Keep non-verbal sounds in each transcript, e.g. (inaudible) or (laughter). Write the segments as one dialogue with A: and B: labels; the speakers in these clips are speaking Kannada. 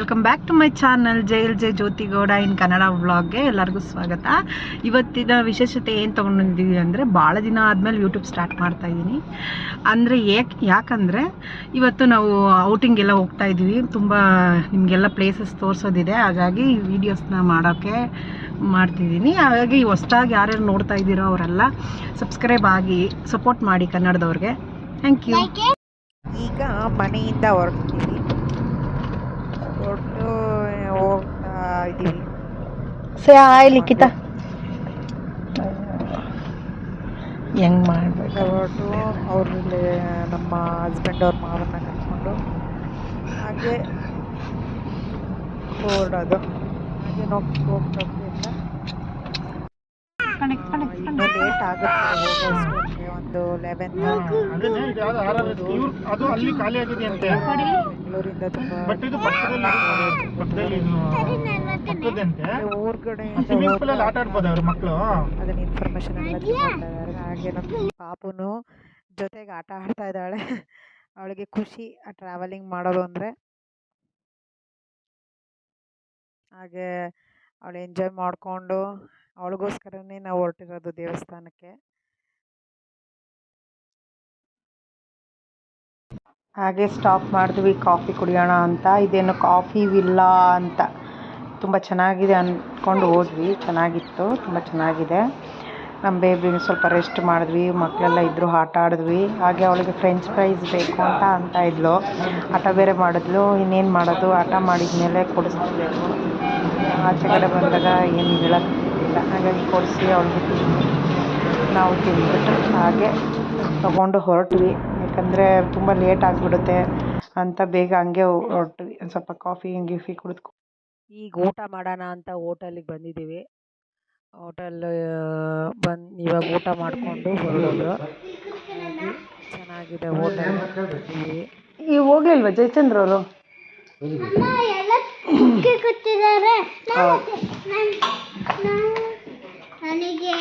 A: Welcome back to my channel J Jai Jyothi Gowda in Kannada ವ್ಲಾಗ್ಗೆ ಎಲ್ಲರಿಗೂ ಸ್ವಾಗತ. ಇವತ್ತಿನ ವಿಶೇಷತೆ ಏನು ತೊಗೊಂಡಿದ್ದೀವಿ ಅಂದರೆ ಭಾಳ ದಿನ ಆದಮೇಲೆ ಯೂಟ್ಯೂಬ್ ಸ್ಟಾರ್ಟ್ ಮಾಡ್ತಾ ಇದ್ದೀನಿ ಅಂದರೆ ಏಕೆ ಯಾಕಂದರೆ ಇವತ್ತು ನಾವು ಔಟಿಂಗ್ ಎಲ್ಲ ಹೋಗ್ತಾ ಇದ್ದೀವಿ ತುಂಬ ನಿಮಗೆಲ್ಲ ಪ್ಲೇಸಸ್ ತೋರಿಸೋದಿದೆ. ಹಾಗಾಗಿ ವೀಡಿಯೋಸ್ನ ಮಾಡೋಕ್ಕೆ ಮಾಡ್ತಿದ್ದೀನಿ ಹಾಗಾಗಿ ಹೊಸ್ದಾಗಿ ಯಾರ್ಯಾರು ನೋಡ್ತಾ ಇದ್ದೀರೋ ಅವರೆಲ್ಲ ಸಬ್ಸ್ಕ್ರೈಬ್ ಆಗಿ ಸಪೋರ್ಟ್ ಮಾಡಿ ಕನ್ನಡದವ್ರಿಗೆ. ಥ್ಯಾಂಕ್ ಯು
B: ಈಗ ಮನೆಯಿಂದ ಹೊರಡ್ತೀವಿ ಹೊರಟು ಹೋಗ್ತಾ ಇದ್ದೀವಿ
A: ಸೇ ಹಾಯ್ ಲಿಖಿತ ಹೆಂಗ್ ಮಾಡ್ಬೇಕು?
B: ಹೊರಟು ಅವ್ರಲ್ಲಿ ನಮ್ಮ ಹಸ್ಬೆಂಡ್ ಅವ್ರ ಮಾವನ್ನ ಕರ್ಕೊಂಡು ಹಾಗೆ ಹೊರಡೋದು ಹಾಗೆ ನೋಡ್ತಾ ಲೇಟ್ ಆಗುತ್ತೆ. ಒಂದು ಲೆವೆನ್
C: ಅದು ಅಲ್ಲಿ ಖಾಲಿ ಆಗಿದೆ ಅಂತೆ.
B: ಬೆಂಗಳೂರಿಂದ
C: ಆಟ ಆಡ್ಬೋದು ಅವ್ರ ಮಕ್ಕಳು
B: ಅದನ್ನ ಇನ್ಫಾರ್ಮೇಶನ್ ಎಲ್ಲ ಹಾಗೆ ನಮ್ಮ ಪಾಪುನು ಜೊತೆಗೆ ಆಟ ಆಡ್ತಾ ಇದ್ದಾಳೆ. ಅವಳಿಗೆ ಖುಷಿ ಆ ಟ್ರಾವೆಲಿಂಗ್ ಮಾಡೋದು ಅಂದರೆ. ಹಾಗೆ ಅವಳು ಎಂಜಾಯ್ ಮಾಡಿಕೊಂಡು ಅವಳಿಗೋಸ್ಕರನೇ ನಾವು ಹೊರಟಿರೋದು ದೇವಸ್ಥಾನಕ್ಕೆ.
A: ಹಾಗೆ ಸ್ಟಾಪ್ ಮಾಡಿದ್ವಿ ಕಾಫಿ ಕುಡಿಯೋಣ ಅಂತ. ಇದೇನು ಕಾಫಿ ವಿಲ್ಲಾ ಅಂತ. ತುಂಬ ಚೆನ್ನಾಗಿದೆ ಅಂದ್ಕೊಂಡು ಹೋದ್ವಿ. ಚೆನ್ನಾಗಿತ್ತು, ತುಂಬ ಚೆನ್ನಾಗಿದೆ. ನಮ್ಮ ಬೇಬಿನೂ ಸ್ವಲ್ಪ ರೆಸ್ಟ್ ಮಾಡಿದ್ವಿ, ಮಕ್ಕಳೆಲ್ಲ ಇದ್ದರು ಆಟ ಆಡಿದ್ವಿ. ಹಾಗೆ ಅವಳಿಗೆ ಫ್ರೆಂಚ್ ಫ್ರೈಸ್ ಬೇಕು ಅಂತ ಅಂತ ಇದ್ಲು. ಆಟ ಬೇರೆ ಮಾಡಿದ್ಲು, ಇನ್ನೇನು ಮಾಡೋದು? ಆಟ ಮಾಡಿದ್ಮೇಲೆ ಕೊಡಿಸ್ಬೇಕು. ಆಚೆ ಕಡೆ ಬಂದಾಗ ಏನು ಹೇಳೋಕ್ಕಿಲ್ಲ ಹಾಗಾಗಿ ಕೊಡಿಸಿ ಅವ್ರಿಗೆ. ನಾವು ತಿಂದ್ಬಿಟ್ಟು ಹಾಗೆ ತೊಗೊಂಡು ಹೊರಟ್ವಿ. ಯಾಕಂದರೆ ತುಂಬ ಲೇಟ್ ಆಗಿಬಿಡುತ್ತೆ ಅಂತ ಬೇಗ ಹಂಗೆ ಹೊರಟ್ವಿ. ಒಂದು ಸ್ವಲ್ಪ ಕಾಫಿ ಗಿಫಿ ಕುಡಿದು
B: ಈಗ ಊಟ ಮಾಡೋಣ ಅಂತ ಹೋಟೆಲಿಗೆ ಬಂದಿದ್ದೀವಿ. ಹೋಟೆಲ್ ಬಂದು ಇವಾಗ ಊಟ ಮಾಡಿಕೊಂಡು ಹೊರಡೋದು. ಚೆನ್ನಾಗಿದೆ ಹೋಟೆಲ್.
A: ಈಗ ಹೋಗ್ಲಿಲ್ವಾ ಜಯಚಂದ್ರ ಅವರು?
D: ಕೂತಿದ್ದಾರೆ. ನನಗೆ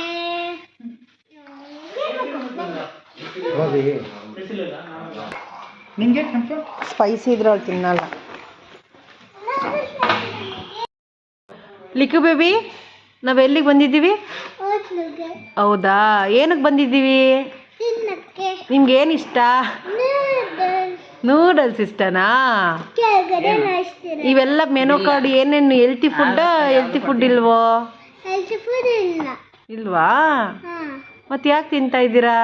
C: ನಿಮಗೆ
A: ಸ್ಪೈಸಿ ಇದ್ರೆ ಅವ್ಳು ತಿನ್ನಲ್ಲ. ಲಿಕ್ಕು ಬೇಬಿ ನಾವು ಎಲ್ಲಿಗೆ ಬಂದಿದ್ದೀವಿ? ಹೌದಾ? ಏನಕ್ಕೆ ಬಂದಿದ್ದೀವಿ?
D: ತಿನ್ನಕ್ಕೆ.
A: ನಿಮ್ಗೆ ಏನು ಇಷ್ಟ
D: ನೂಡಲ್ಸ್
A: ಇಷ್ಟನಾ? ಇವೆಲ್ಲ ಮೆನು ಕಾರ್ಡ್ ಏನೇನು ಹೆಲ್ತಿ ಫುಡ್ ಹೆಲ್ತಿ ಫುಡ್ ಇಲ್ವೋ?
D: ಫುಡ್ ಇಲ್ಲ
A: ಇಲ್ವಾ ಮತ್ತೆ ಯಾಕೆ ತಿಂತಾ ಇದ್ದೀರಾ?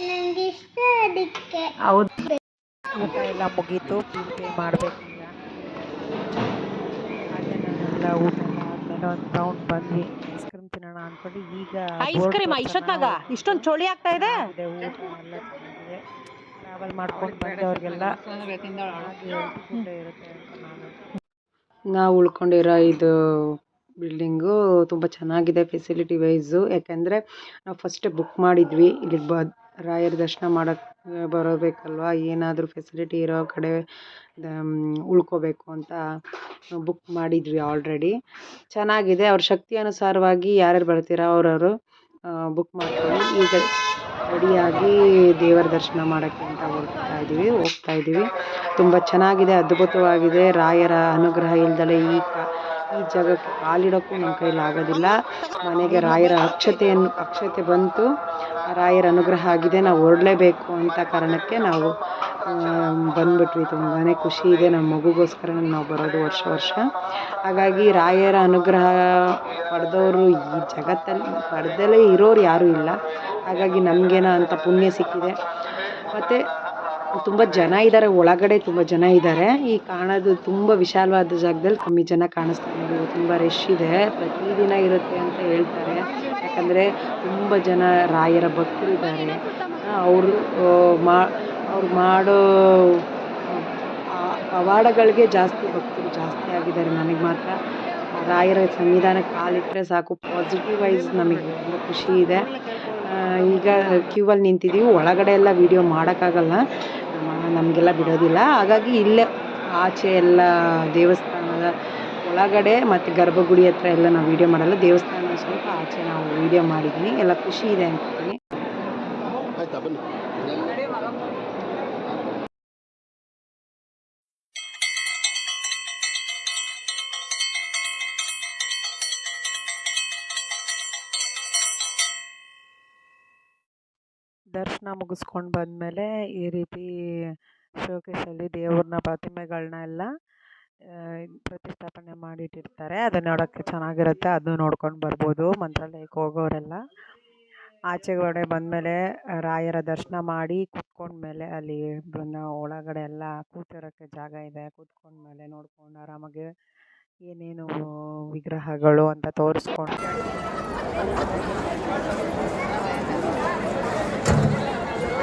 D: ನಂಗೆ ಇಷ್ಟ ಅದಕ್ಕೆ.
A: ಹೌದು.
B: ಊಟ ಎಲ್ಲ ಮುಗೀತು ಬಿಲ್ ಪೇ ಮಾಡಬೇಕು ಈಗ. ಹಾಗೆ ನಾನೆಲ್ಲ ಊಟ ಎಲ್ಲ ಆದಮೇಲೆ ಒಂದು ರೌಂಡ್ ಬಂದ್ವಿ. ಐಸ್ ಕ್ರೀಮ್ ತಿನ್ನೋಣ ಅಂದ್ಕೊಂಡು ಈಗ
A: ಐಸ್ ಕ್ರೀಮ್ ಇಷ್ಟೊತ್ತಾಗ ಇಷ್ಟೊಂದು ಚಳಿ ಆಗ್ತಾ ಇದೆ?
B: ಇದೆ ಊಟ ಎಲ್ಲ ಚೆನ್ನಾಗಿದೆ ಟ್ರಾವೆಲ್ ಮಾಡ್ಕೊಂಡು ಬಂದವ್ರಿಗೆಲ್ಲ ಹಾಗೆ healthy food ಇರುತ್ತೆ ಅಂತ ನಾನು.
A: ನಾವು ಉಳ್ಕೊಂಡಿರೋ ಇದು ಬಿಲ್ಡಿಂಗು ತುಂಬ ಚೆನ್ನಾಗಿದೆ ಫೆಸಿಲಿಟಿ ವೈಸು ಯಾಕೆಂದರೆ ನಾವು ಫಸ್ಟೇ ಬುಕ್ ಮಾಡಿದ್ವಿ. ಇಲ್ಲಿಗೆ ಬ, ರಾಯರ ದರ್ಶನ ಮಾಡೋಕ್ಕೆ ಬರಬೇಕಲ್ವಾ? ಏನಾದರೂ ಫೆಸಿಲಿಟಿ ಇರೋ ಕಡೆ ಉಳ್ಕೋಬೇಕು ಅಂತ ಬುಕ್ ಮಾಡಿದ್ವಿ ಆಲ್ರೆಡಿ ಚೆನ್ನಾಗಿದೆ. ಅವ್ರ ಶಕ್ತಿ ಅನುಸಾರವಾಗಿ ಯಾರ್ಯಾರು ಬರ್ತೀರಾ ಅವ್ರವರು ಬುಕ್ ಮಾಡ್ಕೊಳ್ಳಿ ಈಗ ರೆಡಿಯಾಗಿ ದೇವರ ದರ್ಶನ ಮಾಡೋಕ್ಕೆ ಅಂತ ಹೋಗ್ತಾ ಇದ್ದೀವಿ. ಹೋಗ್ತಾ ಇದ್ದೀವಿ. ತುಂಬ ಚೆನ್ನಾಗಿದೆ, ಅದ್ಭುತವಾಗಿದೆ. ರಾಯರ ಅನುಗ್ರಹ ಇಲ್ದಲೆ ಈ ಈ ಜಾಗಕ್ಕೆ ಕಾಲಿಡೋಕ್ಕೂ ನಮ್ಮ ಕೈಲಿ ಆಗೋದಿಲ್ಲ. ಮನೆಗೆ ರಾಯರ ಅಕ್ಷತೆಯನ್ನು, ಅಕ್ಷತೆ ಬಂತು. ರಾಯರ ಅನುಗ್ರಹ ಆಗಿದೆ. ನಾವು ಹೊರಡಲೇಬೇಕು ಅಂತ ಕಾರಣಕ್ಕೆ ನಾವು ಬಂದ್ಬಿಟ್ವಿ. ತುಂಬಾ ಖುಷಿ ಇದೆ. ನಮ್ಮ ಮಗುಗೋಸ್ಕರ ನಾವು ಬರೋದು ವರ್ಷ ವರ್ಷ. ಹಾಗಾಗಿ ರಾಯರ ಅನುಗ್ರಹ ಪಡೆದವರು ಈ ಜಗತ್ತಲ್ಲಿ ಪಡೆದಲೇ ಇರೋರು ಯಾರೂ ಇಲ್ಲ. ಹಾಗಾಗಿ ನಮಗೇನೋ ಅಂತ ಪುಣ್ಯ ಸಿಕ್ಕಿದೆ. ಮತ್ತು ತುಂಬ ಜನ ಇದ್ದಾರೆ ಒಳಗಡೆ ತುಂಬ ಜನ ಇದ್ದಾರೆ ಈ ಕಾಣೋದು ತುಂಬ ವಿಶಾಲವಾದ ಜಾಗದಲ್ಲಿ ಕಮ್ಮಿ ಜನ ಕಾಣಿಸ್ತಾ ಇದ್ದಾರೆ ತುಂಬ ರಶ್ ಇದೆ. ಪ್ರತಿದಿನ ಇರುತ್ತೆ ಅಂತ ಹೇಳ್ತಾರೆ. ಯಾಕಂದರೆ ತುಂಬ ಜನ ರಾಯರ ಭಕ್ತರು ಇದ್ದಾರೆ. ಅವರು ಮಾ, ಅವ್ರು ಮಾಡೋ ಪವಾಡಗಳಿಗೆ ಜಾಸ್ತಿ ಭಕ್ತರು ಜಾಸ್ತಿ ಆಗಿದ್ದಾರೆ ನನಗೆ ಮಾತ್ರ. ರಾಯರ ಸನ್ನಿಧಾನಕ್ಕೆ ಕಾಲಿಟ್ಟರೆ ಸಾಕು. ಪಾಸಿಟಿವ್ ವೈಸ್ ನಮಗೆ ತುಂಬ ಖುಷಿ ಇದೆ. ಈಗ ಕ್ಯೂ ಅಲ್ಲಿ ನಿಂತಿದ್ದೀವಿ. ಒಳಗಡೆ ಎಲ್ಲ ವೀಡಿಯೋ ಮಾಡೋಕ್ಕಾಗಲ್ಲ. ನಮಗೆಲ್ಲ ಬಿಡೋದಿಲ್ಲ. ಹಾಗಾಗಿ ಇಲ್ಲೇ ಆಚೆ ಎಲ್ಲ ದೇವಸ್ಥಾನದ ಒಳಗಡೆ ಮತ್ತು ಗರ್ಭಗುಡಿ ಹತ್ರ ಎಲ್ಲ ನಾವು ವೀಡಿಯೋ ಮಾಡಲ್ಲ. ದೇವಸ್ಥಾನ ಸ್ವಲ್ಪ ಆಚೆ ನಾವು ವೀಡಿಯೋ ಮಾಡಿದ್ದೀನಿ. ಎಲ್ಲ ಖುಷಿ ಇದೆ ಅಂತೀನಿ
B: ದರ್ಶನ ಮುಗಿಸ್ಕೊಂಡು ಬಂದಮೇಲೆ ಈ ರೀತಿ ಶೋಕೇಶಲ್ಲಿ ದೇವ್ರನ್ನ ಪ್ರತಿಮೆಗಳನ್ನ ಎಲ್ಲ ಪ್ರತಿಷ್ಠಾಪನೆ ಮಾಡಿಟ್ಟಿರ್ತಾರೆ. ಅದನ್ನ ನೋಡೋಕ್ಕೆ ಚೆನ್ನಾಗಿರುತ್ತೆ. ಅದು ನೋಡ್ಕೊಂಡು ಬರ್ಬೋದು. ಮಂತ್ರಾಲಯಕ್ಕೆ ಹೋಗೋರೆಲ್ಲ. ಆಚೆಗಡೆ ಬಂದಮೇಲೆ ರಾಯರ ದರ್ಶನ ಮಾಡಿ ಕುತ್ಕೊಂಡ್ಮೇಲೆ ಅಲ್ಲಿ ಒಳಗಡೆ ಎಲ್ಲ ಕೂತಿರೋಕ್ಕೆ ಜಾಗ ಇದೆ. ಕೂತ್ಕೊಂಡ್ಮೇಲೆ ನೋಡ್ಕೊಂಡು ಆರಾಮಾಗಿ ಏನೇನು ವಿಗ್ರಹಗಳು ಅಂತ ತೋರಿಸ್ಕೊಂಡು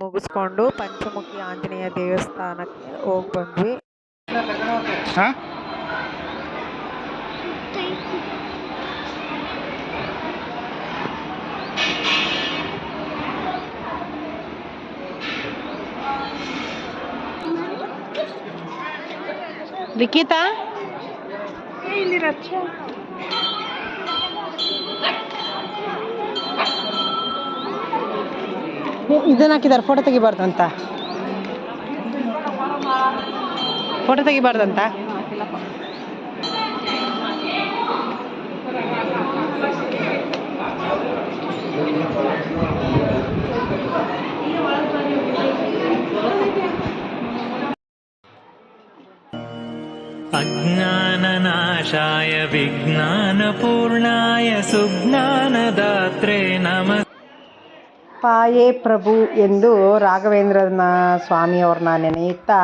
B: ಮುಗಿಸ್ಕೊಂಡು ಪಂಚಮುಖಿ ಆಂಜನೇಯ ದೇವಸ್ಥಾನಕ್ಕೆ ಹೋಗಿ ಬಂದ್ವಿ
A: ಲಿಖಿತಾ ಇದನ್ನ ಹಾಕಿದ್ದಾರೆ ಫೋಟೋ ತೆಗಿಬಾರ್ದಂತ ಫೋಟೋ ತೆಗಿಬಾರ್ದಂತ
C: अज्ञाननाशाय विज्ञानपूर्णाय सुज्ञानदात्रे नमः
A: ಪಾಯೇ ಪ್ರಭು ಎಂದು ರಾಘವೇಂದ್ರನ ಸ್ವಾಮಿಯವ್ರನ್ನ ನೆನೆಯುತ್ತಾ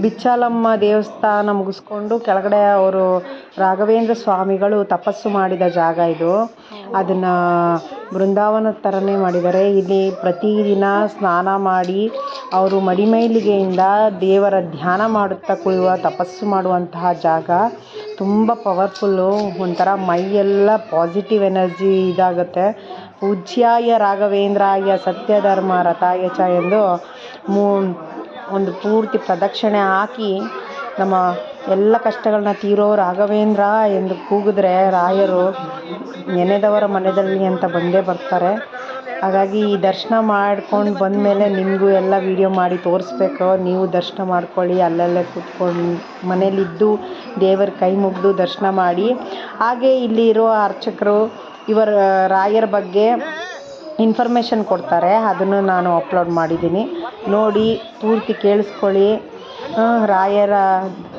A: ಬಿಚ್ಚಾಲಮ್ಮ ದೇವಸ್ಥಾನ ಮುಗಿಸ್ಕೊಂಡು ಕೆಳಗಡೆ ಅವರು ರಾಘವೇಂದ್ರ ಸ್ವಾಮಿಗಳು ತಪಸ್ಸು ಮಾಡಿದ ಜಾಗ ಇದು ಅದನ್ನು ಬೃಂದಾವನದ ಥರನೇ ಮಾಡಿದ್ದಾರೆ. ಇಲ್ಲಿ ಪ್ರತಿದಿನ ಸ್ನಾನ ಮಾಡಿ ಅವರು ಮಡಿಮೈಲಿಗೆಯಿಂದ ದೇವರ ಧ್ಯಾನ ಮಾಡುತ್ತಾ ಕುಳಿಯುವ, ತಪಸ್ಸು ಮಾಡುವಂತಹ ಜಾಗ. ತುಂಬ ಪವರ್ಫುಲ್ಲು ಒಂಥರ ಮೈಯೆಲ್ಲ ಪಾಸಿಟಿವ್ ಎನರ್ಜಿ ಇದಾಗುತ್ತೆ. ಪೂಜ್ಯಾಯ ರಾಘವೇಂದ್ರಾಯ ಸತ್ಯಧರ್ಮ ರಥಾಯ ಚ ಎಂದು ಮೂ, ಒಂದು ಪೂರ್ತಿ ಪ್ರದಕ್ಷಿಣೆ ಹಾಕಿ ನಮ್ಮ ಎಲ್ಲ ಕಷ್ಟಗಳನ್ನ ತೀರೋ ರಾಘವೇಂದ್ರ ಎಂದು ಕೂಗಿದ್ರೆ ರಾಯರು ನೆನೆದವರ ಮನೆಯಲ್ಲಿ ಅಂತ ಬಂದೇ ಬರ್ತಾರೆ. ಹಾಗಾಗಿ ಈ ದರ್ಶನ ಮಾಡ್ಕೊಂಡು ಬಂದ ಮೇಲೆ ನಿಮಗೂ ಎಲ್ಲ ವೀಡಿಯೋ ಮಾಡಿ ತೋರಿಸ್ಬೇಕು. ನೀವು ದರ್ಶನ ಮಾಡ್ಕೊಳ್ಳಿ, ಅಲ್ಲಲ್ಲೇ ಕೂತ್ಕೊಂಡು ಮನೇಲಿದ್ದು ದೇವರ ಕೈ ಮುಗಿದು ದರ್ಶನ ಮಾಡಿ. ಹಾಗೆ ಇಲ್ಲಿರೋ ಅರ್ಚಕರು, ಇವರ ರಾಯರ ಬಗ್ಗೆ ಇನ್ಫಾರ್ಮೇಷನ್ ಕೊಡ್ತಾರೆ. ಅದನ್ನು ನಾನು ಅಪ್ಲೋಡ್ ಮಾಡಿದ್ದೀನಿ. ನೋಡಿ, ಪೂರ್ತಿ ಕೇಳಿಸ್ಕೊಳ್ಳಿ. ರಾಯರ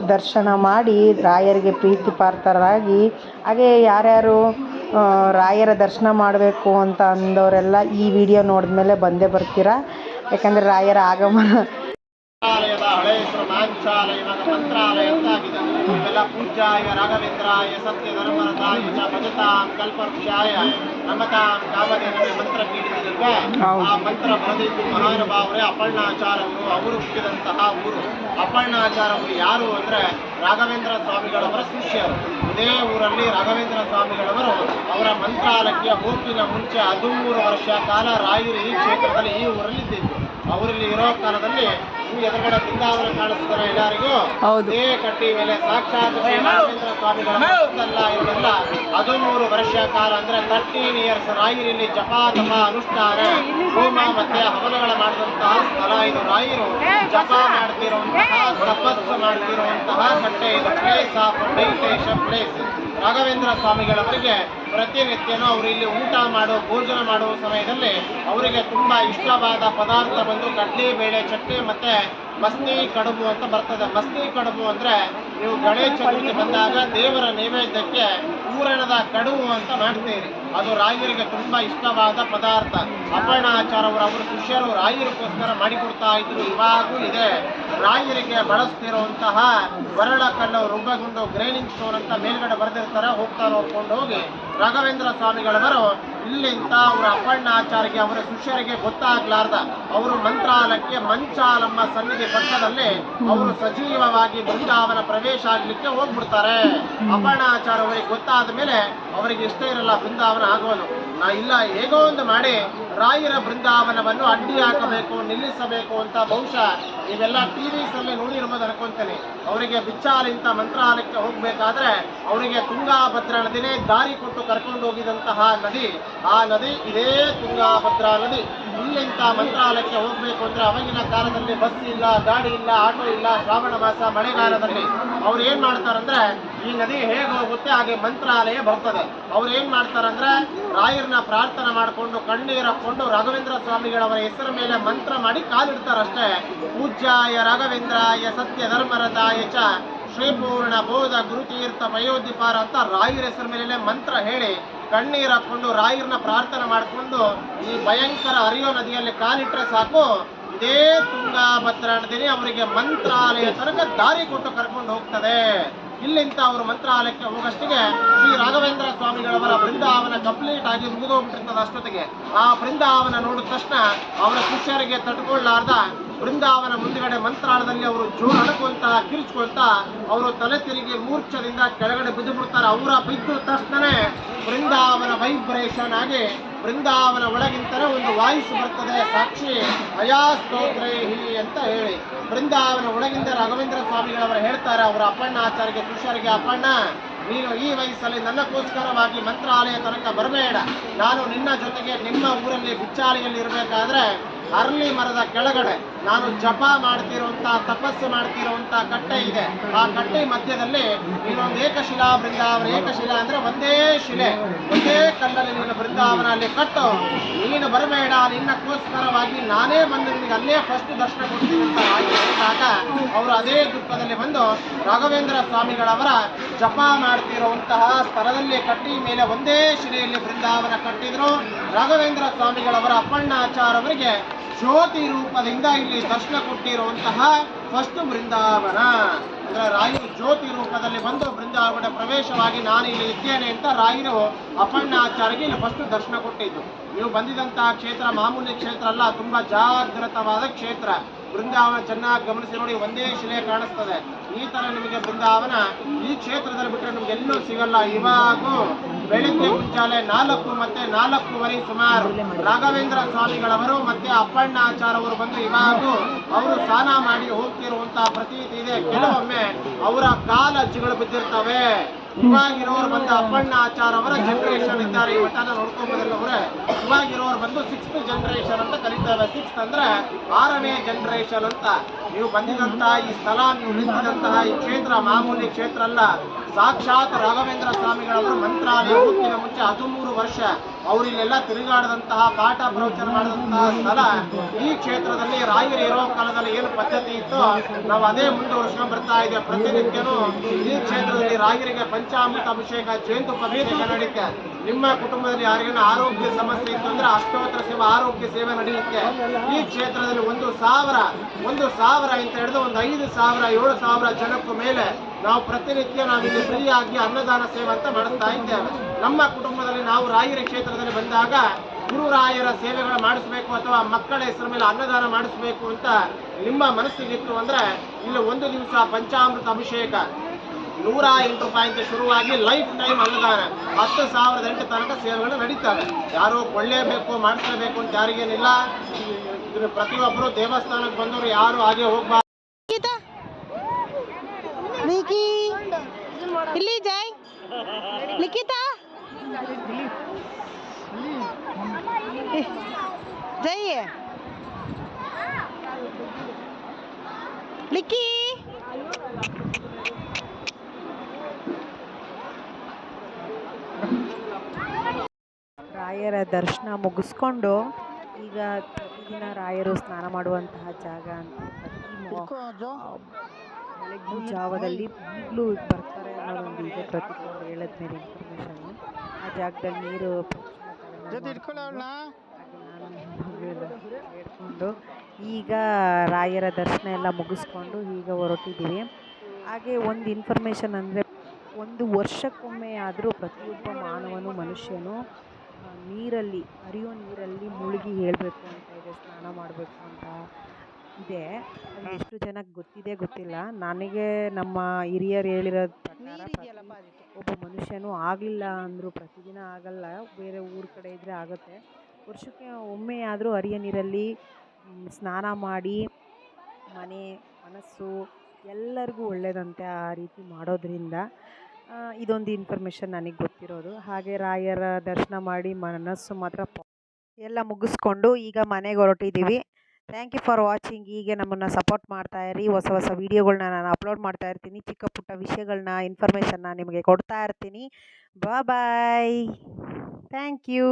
A: ದರ್ಶನ ಮಾಡಿ ರಾಯರಿಗೆ ಪ್ರೀತಿ ಪಾತ್ರರಾಗಿ ಹಾಗೆ ಯಾರ್ಯಾರು ರಾಯರ ದರ್ಶನ ಮಾಡಬೇಕು ಅಂತ ಅಂದವರೆಲ್ಲ ಈ ವಿಡಿಯೋ ನೋಡಿದ್ಮೇಲೆ ಬಂದೇ ಬರ್ತೀರಾ? ಯಾಕಂದರೆ ರಾಯರ ಆಗಮನ
E: ರಾಘವೇಂದ್ರಾಯ ಸತ್ಯ ಕಲ್ಪವೃಕ್ಷಾಯ. ನಮತಾಂ ಕಾಮಧೇನವೇ ಮಂತ್ರ ನೀಡಿದಿಲ್ವೇ ಆ ಮಂತ್ರ ಬರೆದಿದ್ದು ಮಹಾನುಭಾವರೇ ಅಪರ್ಣಾಚಾರವರು ಅವರು ಹುಟ್ಟಿದಂತಹ ಊರು. ಅಪರ್ಣಾಚಾರವರು ಯಾರು ಅಂದ್ರೆ ರಾಘವೇಂದ್ರ ಸ್ವಾಮಿಗಳವರ ಶಿಷ್ಯರು. ಇದೇ ಊರಲ್ಲಿ ರಾಘವೇಂದ್ರ ಸ್ವಾಮಿಗಳವರು ಅವರ ಮಂತ್ರಾಲಯಕ್ಕೆ ಹೋಗಿನ ಮುಂಚೆ ಹದಿಮೂರು ವರ್ಷ ಕಾಲ ರಾಯರು ಈ ಕ್ಷೇತ್ರದಲ್ಲಿ ಈ ಊರಲ್ಲಿ ಇದ್ದಿದ್ದು ಅವರಲ್ಲಿ ಇರೋ ಕಾಲದಲ್ಲಿ ಎದುರುಗಡೆ ಬೃಂದಾವನ ಕಾಣಿಸ್ತಾರೆ ಎಲ್ಲರಿಗೂ.
A: ಹೌದು.
E: ಇದೇ ಕಟ್ಟಿ ಮೇಲೆ ಸಾಕ್ಷಾತ್ ಶ್ರೀ ರಾಘವೇಂದ್ರ ಸ್ವಾಮಿಗಳ ಇವರೆಲ್ಲ ಹದಿಮೂರು ವರ್ಷ ಕಾಲ ಅಂದ್ರೆ ತರ್ಟೀನ್ ಇಯರ್ಸ್ ರಾಯರಲ್ಲಿ ಜಪ ತಪ ಅನುಷ್ಠಾನ ಹೋಮ ಮತ್ತೆ ಹವನಗಳ ಮಾಡಿದಂತಹ ಸ್ಥಳ ಇದು. ರಾಯರು ಜಪ ಮಾಡ್ತಿರುವಂತಹ ತಪಸ್ಸು ಮಾಡ್ತಿರುವಂತಹ ಕಟ್ಟೆ ಇದು. Place of meditation place Raghavendra ಸ್ವಾಮಿಗಳವರಿಗೆ ಪ್ರತಿನಿತ್ಯನೂ ಅವರು ಇಲ್ಲಿ ಊಟ ಮಾಡೋ, ಭೋಜನ ಮಾಡುವ ಸಮಯದಲ್ಲಿ ಅವರಿಗೆ ತುಂಬ ಇಷ್ಟವಾದ ಪದಾರ್ಥ ಬಂದು ಕಡ್ಲಿ, ಬೇಳೆ ಚಟ್ನಿ ಮತ್ತೆ ಮಸ್ತಿ, ಕಡುಬು ಅಂತ ಬರ್ತದೆ. ಮಸ್ತಿ, ಕಡುಬು ಅಂದ್ರೆ ನೀವು ಗಣೇಶ ಚತುರ್ಥಿ ಬಂದಾಗ ದೇವರ ನೈವೇದ್ಯಕ್ಕೆ ಪೂರಣದ ಕಡುಬು ಅಂತ ಮಾಡ್ತೀರಿ. ಅದು ರಾಯರಿಗೆ ತುಂಬಾ ಇಷ್ಟವಾದ ಪದಾರ್ಥ. ಅಪರ್ಣಾಚಾರವರು, ಅವರು ಅವರ ಶಿಷ್ಯರು ರಾಯರಿಗೋಸ್ಕರ ಮಾಡಿಕೊಡ್ತಾ ಇದ್ರು. ಇವಾಗೂ ಇದೆ. ರಾಯರಿಗೆ ಬಳಸ್ತಿರುವಂತಹ ವರಳ ಕಲ್ಲು ರುಬ್ಬಗುಂಡು ಗ್ರೈನಿಂಗ್ ಸ್ಟೋನ್ ಅಂತ ಮೇಲ್ಗಡೆ ಬರೆದಿರ್ತಾರೆ, ಹೋಗ್ತಾ ನೋಡ್ಕೊಂಡು ಹೋಗಿ. ರಾಘವೇಂದ್ರ ಸ್ವಾಮಿಗಳವರು ಇಲ್ಲಿಂದ ಅವರ ಅಪ್ಪಣ್ಣ ಆಚಾರ್ಯ ಅವರ ಶಿಷ್ಯರಿಗೆ ಗೊತ್ತಾಗ್ಲಾರ್ದ. ಅವರು ಮಂತ್ರಾಲಯಕ್ಕೆ ಮಂಚಾಲಮ್ಮ ಸನ್ನಿಧಿ ಪಕ್ಕದಲ್ಲಿ ಅವರು ಸಜೀವವಾಗಿ ಬೃಂದಾವನ ಪ್ರವೇಶ ಆಗ್ಲಿಕ್ಕೆ ಹೋಗ್ಬಿಡ್ತಾರೆ. ಅಪರ್ಣಾಚಾರ್ಯ ಅವರಿಗೆ ಗೊತ್ತಾದ ಮೇಲೆ ಅವರಿಗೆ ಇಷ್ಟ ಇರಲ್ಲ ಬೃಂದಾವನ ಆಗೋದು. ಇಲ್ಲ, ಹೇಗೋ ಒಂದು ಮಾಡಿ ರಾಯರ ಬೃಂದಾವನವನ್ನು ಅಡ್ಡಿ ಹಾಕಬೇಕು, ನಿಲ್ಲಿಸಬೇಕು ಅಂತ ಬಹುಶಃ ನೀವೆಲ್ಲ ಟಿ ಅಲ್ಲಿ ನೋಡಿರ್ಬೋದು ಅನ್ಕೊಂತೇನೆ. ಅವರಿಗೆ ಬಿಚ್ಚಾಲಿಂತ ಮಂತ್ರಾಲಯಕ್ಕೆ ಹೋಗ್ಬೇಕಾದ್ರೆ ಅವರಿಗೆ ತುಂಗಾಭದ್ರಾ ನದಿನೇ ದಾರಿ ಕೊಟ್ಟು ಕರ್ಕೊಂಡು ಹೋಗಿದಂತಹ ನದಿ. ಆ ನದಿ ಇದೇ ತುಂಗಾಭದ್ರಾ ನದಿ. ಇಲ್ಲಿಂದ ಮಂತ್ರಾಲಯಕ್ಕೆ ಹೋಗ್ಬೇಕು ಅಂದ್ರೆ ಅವಾಗಿನ ಕಾಲದಲ್ಲಿ ಬಸ್ ಇಲ್ಲ, ಗಾಡಿ ಇಲ್ಲ, ಆಟೋ ಇಲ್ಲ, ಶ್ರಾವಣ ಮಾಸ, ಮಳೆಗಾಲದಲ್ಲಿ ಅವ್ರು ಏನ್ ಮಾಡ್ತಾರಂದ್ರೆ ಈ ನದಿ ಹೇಗೆ ಹೋಗುತ್ತೆ ಹಾಗೆ ಮಂತ್ರಾಲಯ ಬರ್ತದೆ. ಅವ್ರು ಏನ್ ಮಾಡ್ತಾರಂದ್ರೆ ರಾಯರ್ನ ಪ್ರಾರ್ಥನೆ ಮಾಡಿಕೊಂಡು ಕಣ್ಣೀರ್ ಹಾಕೊಂಡು ರಾಘವೇಂದ್ರ ಸ್ವಾಮಿಗಳವರ ಹೆಸರ ಮೇಲೆ ಮಂತ್ರ ಮಾಡಿ ಕಾಲಿಡ್ತಾರಷ್ಟೇ. ಪೂಜ್ಯಾಯ ರಾಘವೇಂದ್ರಾಯ ಸತ್ಯ ಧರ್ಮರತಾಯ ಚ ಶ್ರೀಪೂರ್ಣ ಬೋಧ ಗುರುತೀರ್ಥ ವಯೋಧಿಪಾರ ಅಂತ ರಾಯರ ಹೆಸರು ಮೇಲೆ ಮಂತ್ರ ಹೇಳಿ ಕಣ್ಣೀರು ಹಾಕೊಂಡು ರಾಯರನ್ನ ಪ್ರಾರ್ಥನೆ ಮಾಡಿಕೊಂಡು ಈ ಭಯಂಕರ ಹರಿಯೋ ನದಿಯಲ್ಲಿ ಕಾಲಿಟ್ರೆ ಸಾಕು. ಇದೇ ತುಂಗಾ ನದಿನಿ ಅವರಿಗೆ ಮಂತ್ರಾಲಯ ತನಕ ದಾರಿ ಕೊಟ್ಟು ಕರ್ಕೊಂಡು ಹೋಗ್ತದೆ. ಇಲ್ಲಿಂದ ಅವರು ಮಂತ್ರಾಲಯಕ್ಕೆ ಹೋಗಷ್ಟಿಗೆ ಶ್ರೀ ರಾಘವೇಂದ್ರ ಸ್ವಾಮಿಗಳವರ ಬೃಂದಾವನ ಕಂಪ್ಲೀಟ್ ಆಗಿ ಮುಗಿದೋಗ್ಬಿಟ್ಟಿರ್ತದೆ ಅಷ್ಟೊತ್ತಿಗೆ. ಆ ಬೃಂದಾವನ ನೋಡಿದ ತಕ್ಷಣ ಅವರ ಶಿಷ್ಯರಿಗೆ ತಟ್ಕೊಳ್ಳಾರ್ದ ಬೃಂದಾವನ ಮುಂದುಗಡೆ ಮಂತ್ರಾಲಯದಲ್ಲಿ ಅವರು ಜೋರು ಅಣಕೊಂತ ಕಿರಿಚ್ಕೊಳ್ತಾ, ಅವರು ತಲೆ ತಿರುಗಿ ಮೂರ್ಛದಿಂದ ಕೆಳಗಡೆ ಬಿದ್ದು ಬಿಡ್ತಾರೆ. ಅವರ ಬಿದ್ದು ತಕ್ಷಣನೇ ಬೃಂದಾವನ ವೈಬ್ರೇಷನ್ ಆಗಿ ಬೃಂದಾವನ ಒಳಗಿಂತಲೇ ಒಂದು ವಾಯ್ಸ್ ಬರ್ತದೆ. ಸಾಕ್ಷಿ ಅಯಾಸ್ತೋತ್ರೈಹಿ ಅಂತ ಹೇಳಿ. ಬೃಂದಾವನ ಒಳಗಿಂದ ರಾಘವೇಂದ್ರ ಸ್ವಾಮಿಗಳವರು ಹೇಳ್ತಾರೆ, ಅವರ ಅಪ್ಪಣ್ಣ ಆಚಾರ್ಯ ತುಷಾರಿಗೆ, ಅಪ್ಪಣ್ಣ, ನೀನು ಈ ವಯಸ್ಸಲ್ಲಿ ನನ್ನಕ್ಕೋಸ್ಕರವಾಗಿ ಮಂತ್ರಾಲಯ ತನಕ ಬರಬೇಡ. ನಾನು ನಿನ್ನ ಜೊತೆಗೆ ನಿಮ್ಮ ಊರಲ್ಲಿ ಬಿಚ್ಚಾಲಿಯಲ್ಲಿ ಇರಬೇಕಾದ್ರೆ ಅರ್ಲಿ ಮರದ ಕೆಳಗಡೆ ನಾನು ಜಪ ಮಾಡ್ತಿರುವಂತ, ತಪಸ್ಸು ಮಾಡ್ತಿರುವಂತ ಕಟ್ಟೆ ಇದೆ. ಆ ಕಟ್ಟೆ ಮಧ್ಯದಲ್ಲಿ ಇನ್ನೊಂದು ಏಕಶಿಲಾ ಬೃಂದಾವನ, ಏಕಶಿಲಾ ಅಂದ್ರೆ ಒಂದೇ ಶಿಲೆ, ಒಂದೇ ಕಲ್ಲಲ್ಲಿ ನಿನ್ನ ಬೃಂದಾವನ ಅಲ್ಲಿ ಕಟ್ಟು. ನೀನು ಬರಬೇಡ, ನಿನ್ನಕ್ಕೋಸ್ಕರವಾಗಿ ನಾನೇ ಬಂದು ನಿನಗೆ ಅಲ್ಲೇ ಫಸ್ಟ್ ದರ್ಶನ ಕೊಡ್ತೀನಿ ಅಂತ ಹೇಳಿದಾಗ ಅವರು ಅದೇ ದುಃಖದಲ್ಲಿ ಬಂದು ರಾಘವೇಂದ್ರ ಸ್ವಾಮಿಗಳವರ ಜಪ ಮಾಡ್ತಿರುವಂತಹ ಸ್ಥಳದಲ್ಲಿ ಕಟ್ಟಿ ಮೇಲೆ ಒಂದೇ ಶಿಲೆಯಲ್ಲಿ ಬೃಂದಾವನ ಕಟ್ಟಿದ್ರು. ರಾಘವೇಂದ್ರ ಸ್ವಾಮಿಗಳವರ ಅಪ್ಪಣ್ಣಾಚಾರ್ ಅವರಿಗೆ ಜ್ಯೋತಿ ರೂಪದಿಂದ ಇಲ್ಲಿ ದರ್ಶನ ಕೊಟ್ಟಿರುವಂತಹ ಫಸ್ಟ್ ಬೃಂದಾವನ ಅಂದ್ರೆ ರಾಯು ಜ್ಯೋತಿ ರೂಪದಲ್ಲಿ ಬಂದು ಬೃಂದಾವನ ಪ್ರವೇಶವಾಗಿ ನಾನು ಇಲ್ಲಿ ಇದ್ದೇನೆ ಅಂತ ರಾಯರು ಅಪ್ಪಣ್ಣಾಚಾರ್ಯಗೆ ಇಲ್ಲಿ ಫಸ್ಟ್ ದರ್ಶನ ಕೊಟ್ಟಿದ್ದು. ನೀವು ಬಂದಿದಂತಹ ಕ್ಷೇತ್ರ ಮಾಮೂಲಿ ಕ್ಷೇತ್ರ ಅಲ್ಲ, ತುಂಬಾ ಜಾಗೃತವಾದ ಕ್ಷೇತ್ರ. ಬೃಂದಾವನ ಚೆನ್ನಾಗಿ ಗಮನಿಸಿ ನೋಡಿ, ಒಂದೇ ಶಿಲೆ ಕಾಣಿಸ್ತದೆ. ಈ ತರ ನಿಮಗೆ ಬೃಂದಾವನ ಈ ಕ್ಷೇತ್ರದಲ್ಲಿ ಬಿಟ್ಟರೆ ನಿಮ್ಗೆ ಎಲ್ಲೂ ಸಿಗಲ್ಲ. ಇವಾಗೂ ಬೆಳಿಗ್ಗೆ ಮುಂಜಾನೆ ನಾಲ್ಕು ಮತ್ತೆ ನಾಲ್ಕೂವರೆ ಸುಮಾರು ರಾಘವೇಂದ್ರ ಸ್ವಾಮಿಗಳವರು ಮತ್ತೆ ಅಪ್ಪಣ್ಣ ಆಚಾರ ಅವರು ಬಂದು ಇವಾಗೂ ಅವರು ಸ್ನಾನ ಮಾಡಿ ಹೋಗ್ತಿರುವಂತಹ ಪ್ರತೀತಿ ಇದೆ. ಕೆಲವೊಮ್ಮೆ ಅವರ ಕಾಲ ಅಜ್ಜಿಗಳು ಬಿದ್ದಿರ್ತವೆ. ಇವಾಗಿರೋರು ಬಂದು ಅಪ್ಪಣ್ಣ ಆಚಾರ ಅವರ ಜನರೇಷನ್ ಇದ್ದಾರೆ. ಈ ಮಠನ ನೋಡ್ಕೊಂಬುದಲ್ಲವರೇ ಇವಾಗಿರೋರು ಬಂದು ಸಿಕ್ಸ್ತ್ ಜನರೇಷನ್ ಅಂತ ಕರೀತಾರೆ. ಸಿಕ್ಸ್ತ್ ಅಂದ್ರೆ ಆರನೇ ಜನರೇಷನ್ ಅಂತ. ನೀವು ಬಂದಿದಂತಹ ಈ ಸ್ಥಳ, ನೀವು ನಿಂತಿದಂತಹ ಈ ಕ್ಷೇತ್ರ, ಮಾಮೂಲಿ ಕ್ಷೇತ್ರ ಅಲ್ಲ. ಸಾಕ್ಷಾತ್ ರಾಘವೇಂದ್ರ ಸ್ವಾಮಿಗಳವರು ಮಂತ್ರಾಲಯ ಮುಂಚೆ ಹದಿಮೂರು ವರ್ಷ ಅವರು ಇಲ್ಲೆಲ್ಲ ತಿರುಗಾಡದಂತಹ ಪಾಠ ಪ್ರವಚನ ಮಾಡಿದಂತಹ ಸ್ಥಳ ಈ ಕ್ಷೇತ್ರದಲ್ಲಿ ರಾಯರು ಇರೋ ಕಾಲದಲ್ಲಿ ಏನು ಪದ್ಧತಿ ಇತ್ತು ನಾವು ಅದೇ ಮುಂದುವರಿಸ್ಕೊಂಡು ಬರ್ತಾ ಇದ್ದೇವೆ. ಪ್ರತಿನಿತ್ಯನೂ ಈ ಕ್ಷೇತ್ರದಲ್ಲಿ ರಾಯರಿಗೆ ಪಂಚಾಮೃತ ಅಭಿಷೇಕ ಜಯಂತುಪ್ಪ ಅಭಿಷೇಕ ನಡೆಯುತ್ತೆ ನಿಮ್ಮ ಕುಟುಂಬದಲ್ಲಿ ಯಾರಿಗೇನು ಆರೋಗ್ಯ ಸಮಸ್ಯೆ ಇತ್ತು ಅಂದ್ರೆ ಅಷ್ಟೋತ್ತರ ಸೇವೆ, ಆರೋಗ್ಯ ಸೇವೆ ನಡೆಯುತ್ತೆ ಈ ಕ್ಷೇತ್ರದಲ್ಲಿ ಒಂದು ಸಾವಿರ ಒಂದು ಸಾವಿರ ಅಂತ ಹಿಡಿದು ಒಂದು ಐದು ಸಾವಿರ, ಏಳು ಸಾವಿರ ಜನಕ್ಕೂ ಮೇಲೆ ನಾವು ಪ್ರತಿನಿತ್ಯ ನಾವಿಲ್ಲಿ ಫ್ರೀ ಆಗಿ ಅನ್ನದಾನ ಸೇವೆ ಅಂತ ಮಾಡಿಸ್ತಾ ಇದ್ದೇವೆ. ನಮ್ಮ ಕುಟುಂಬದಲ್ಲಿ ನಾವು ರಾಯರ ಕ್ಷೇತ್ರದಲ್ಲಿ ಬಂದಾಗ ಗುರುರಾಯರ ಸೇವೆಗಳು ಮಾಡಿಸಬೇಕು ಅಥವಾ ಮಕ್ಕಳ ಹೆಸರ ಮೇಲೆ ಅನ್ನದಾನ ಮಾಡಿಸಬೇಕು ಅಂತ ನಿಮ್ಮ ಮನಸ್ಸಿಗಿತ್ತು ಅಂದ್ರೆ ಇಲ್ಲಿ ಒಂದು ದಿವಸ ಪಂಚಾಮೃತ ಅಭಿಷೇಕ. ನೂರ ಎಂಟು ರೂಪಾಯಿ ಅಂತ ಶುರುವಾಗಿ ಲೈಫ್ ಟೈಮ್ ಅನ್ನದಾನ. ಹತ್ತು ಸಾವಿರದ ಎಂಟು ತನಕ ಸೇವೆಗಳು ನಡೀತವೆ. ಯಾರು ಕೊಳ್ಳೇಬೇಕು ಮಾಡಿಸಬೇಕು ಅಂತ ಯಾರಿಗೇನಿಲ್ಲ. ಇದ್ರ ಪ್ರತಿಯೊಬ್ಬರು ದೇವಸ್ಥಾನಕ್ಕೆ ಬಂದವರು ಯಾರು ಹಾಗೆ ಹೋಗ್ಬಾರ್ದು.
A: ಇಲ್ಲಿ ಜೈ ಲಿಖಿತಾ (laughs) ಜೈ ಲಿಕ್ಕಿ.
B: ರಾಯರ ದರ್ಶನ ಮುಗಿಸ್ಕೊಂಡು ಈಗ ಪ್ರತಿದಿನ ರಾಯರು ಸ್ನಾನ ಮಾಡುವಂತಹ ಜಾಗ ಅಂತ ಬೆಳಗ್ಗಿನ ಜಾವದಲ್ಲಿ ಈಗಲೂ ಬರ್ತಾರೆ ಅನ್ನೋದೊಂದು ಇದೆ ಪ್ರತಿ ತಿಂಗಳು ಹೇಳಿದ ಮೇಲೆ ಇನ್ಫಾರ್ಮೇಷನ್ನು ಆ ಜಾಗದಲ್ಲಿ ನೀರು ಜೊತೆ ಹಿಡ್ಕೊಂಡು ಈಗ ರಾಯರ ದರ್ಶನ ಎಲ್ಲ ಮುಗಿಸ್ಕೊಂಡು ಈಗ ಹೊರಟಿದ್ದೀವಿ. ಹಾಗೆ ಒಂದು ಇನ್ಫಾರ್ಮೇಷನ್ ಅಂದರೆ ಒಂದು ವರ್ಷಕ್ಕೊಮ್ಮೆ ಆದರೂ ಪ್ರತಿಯೊಬ್ಬ ಮಾನವನು ಮನುಷ್ಯನು ನೀರಲ್ಲಿ ಹರಿಯೋ ನೀರಲ್ಲಿ ಮುಳುಗಿ ಹೇಳಬೇಕು ಅಂತ ಇದೆ ಸ್ನಾನ ಮಾಡಬೇಕು ಅಂತ. ಇದೆ. ಅದು ಎಷ್ಟು ಜನಕ್ಕೆ ಗೊತ್ತಿದೆ ಗೊತ್ತಿಲ್ಲ. ನನಗೆ ನಮ್ಮ ಹಿರಿಯರು ಹೇಳಿರೋ ಪ್ರಕಾರ ಪ್ರತಿ ಒಬ್ಬ ಮನುಷ್ಯನೂ ಆಗಲಿಲ್ಲ ಅಂದರೂ ಪ್ರತಿದಿನ ಆಗಲ್ಲ. ಬೇರೆ ಊರ ಕಡೆ ಇದ್ದರೆ ಆಗುತ್ತೆ. ವರ್ಷಕ್ಕೆ ಒಮ್ಮೆ ಆದರೂ ಹರಿಯ ನೀರಲ್ಲಿ ಸ್ನಾನ ಮಾಡಿ ಮನೆ ಮನಸ್ಸು ಎಲ್ಲರಿಗೂ ಒಳ್ಳೆಯದಂತೆ ಆ ರೀತಿ ಮಾಡೋದ್ರಿಂದ ಇದೊಂದು ಇನ್ಫಾರ್ಮೇಷನ್ ನನಗೆ ಗೊತ್ತಿರೋದು. ಹಾಗೆ ರಾಯರ ದರ್ಶನ ಮಾಡಿ ಮನಸ್ಸು ಮಾತ್ರ ಎಲ್ಲ ಮುಗಿಸ್ಕೊಂಡು ಈಗ ಮನೆಗೆ ಹೊರಟಿದ್ದೀವಿ ಥ್ಯಾಂಕ್ ಯು ಫಾರ್ ವಾಚಿಂಗ್ ಹೀಗೆ ನಮ್ಮನ್ನು ಸಪೋರ್ಟ್ ಮಾಡ್ತಾ ಇರಿ. ಹೊಸ ಹೊಸ ವೀಡಿಯೋಗಳನ್ನ ನಾನು ಅಪ್ಲೋಡ್ ಮಾಡ್ತಾ ಇರ್ತೀನಿ. ಚಿಕ್ಕ ಪುಟ್ಟ ವಿಷಯಗಳನ್ನ ಇನ್ಫಾರ್ಮೇಷನ್ನ ನಿಮಗೆ ಕೊಡ್ತಾ ಇರ್ತೀನಿ. Bye thank you